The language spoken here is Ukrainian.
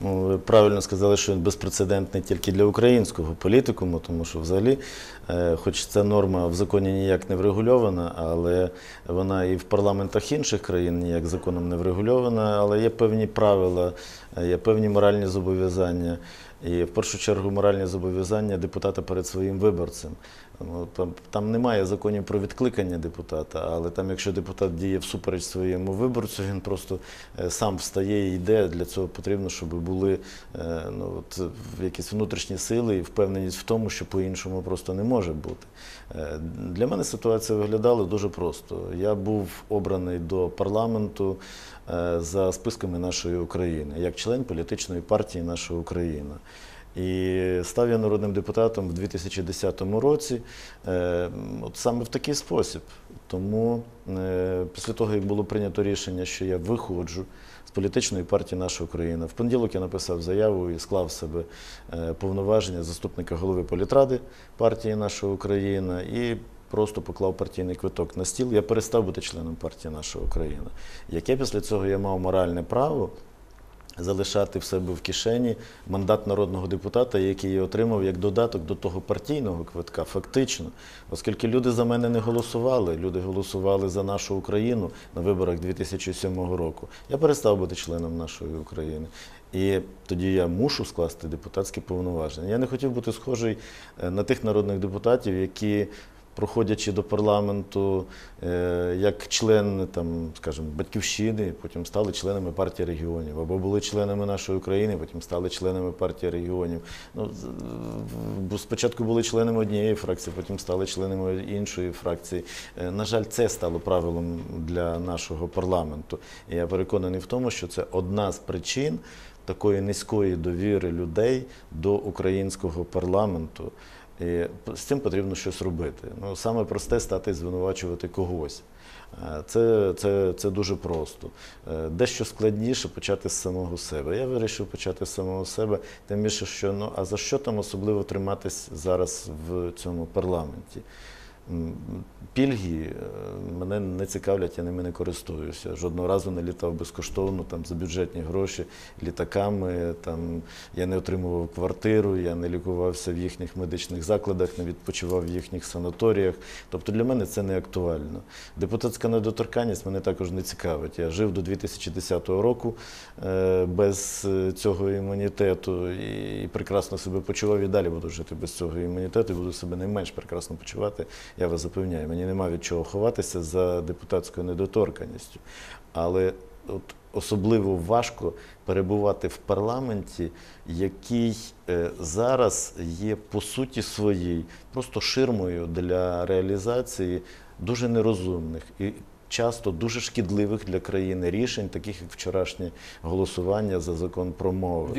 Ну, ви правильно сказали, що він безпрецедентний тільки для українського політикуму, тому що взагалі, е, хоч ця норма в законі ніяк не врегульована, але вона і в парламентах інших країн ніяк законом не врегульована, але є певні правила, е, є певні моральні зобов'язання. І в першу чергу моральні зобов'язання депутата перед своїм виборцем. Ну, Там, немає законів про відкликання депутата, але там, якщо депутат діє всупереч своєму виборцю, він просто е, сам встає і йде. Для цього потрібно, щоб були е, ну, от, якісь внутрішні сили і впевненість в тому, що по-іншому просто не може бути. Е, Для мене ситуація виглядала дуже просто. Я був обраний до парламенту за списками нашої України, як член політичної партії Наша Україна. І став я народним депутатом в 2010 році, е, от саме в такий спосіб. Тому е, після того, як було прийнято рішення, що я виходжу з політичної партії Наша Україна, в понеділок я написав заяву і склав себе е, повноваження заступника голови політради партії Наша Україна і просто поклав партійний квиток на стіл. Я перестав бути членом партії Наша Україна. Яке після цього я мав моральне право залишати в себе в кишені мандат народного депутата, який я отримав як додаток до того партійного квитка, фактично, оскільки люди за мене не голосували, люди голосували за нашу Україну на виборах 2007 року. Я перестав бути членом нашої України. І тоді я мушу скласти депутатські повноваження. Я не хотів бути схожий е, на тих народних депутатів, які проходячи до парламенту е, як члени там, скажімо, батьківщини, потім стали членами партії регіонів, або були членами нашої України, потім стали членами партії регіонів. Ну, спочатку були членами однієї фракції, потім стали членами іншої фракції. Е, На жаль, це стало правилом для нашого парламенту. І я переконаний в тому, що це одна з причин такої низької довіри людей до українського парламенту. І з цим потрібно щось робити. Ну, саме просте стати звинувачувати когось. Е, Це, це, це дуже просто. Е, Дещо складніше почати з самого себе. Я вирішив почати з самого себе, тим більше, що ну а за що там особливо триматись зараз в цьому парламенті? Пільги е, мене не цікавлять, я ними не користуюся. Жодного разу не літав безкоштовно там, за бюджетні гроші літаками. Там, я не отримував квартиру, я не лікувався в їхніх медичних закладах, не відпочивав в їхніх санаторіях. Тобто для мене це не актуально. Депутатська недоторканність мене також не цікавить. Я жив до 2010 року е, без е, цього імунітету і, прекрасно себе почував і далі буду жити без цього імунітету і буду себе не менш прекрасно почувати. Я вас запевняю, мені нема від чого ховатися за депутатською недоторканністю. Але от особливо важко перебувати в парламенті, який е, зараз є по суті своїй просто ширмою для реалізації дуже нерозумних і часто дуже шкідливих для країни рішень, таких як вчорашнє голосування за закон про мови.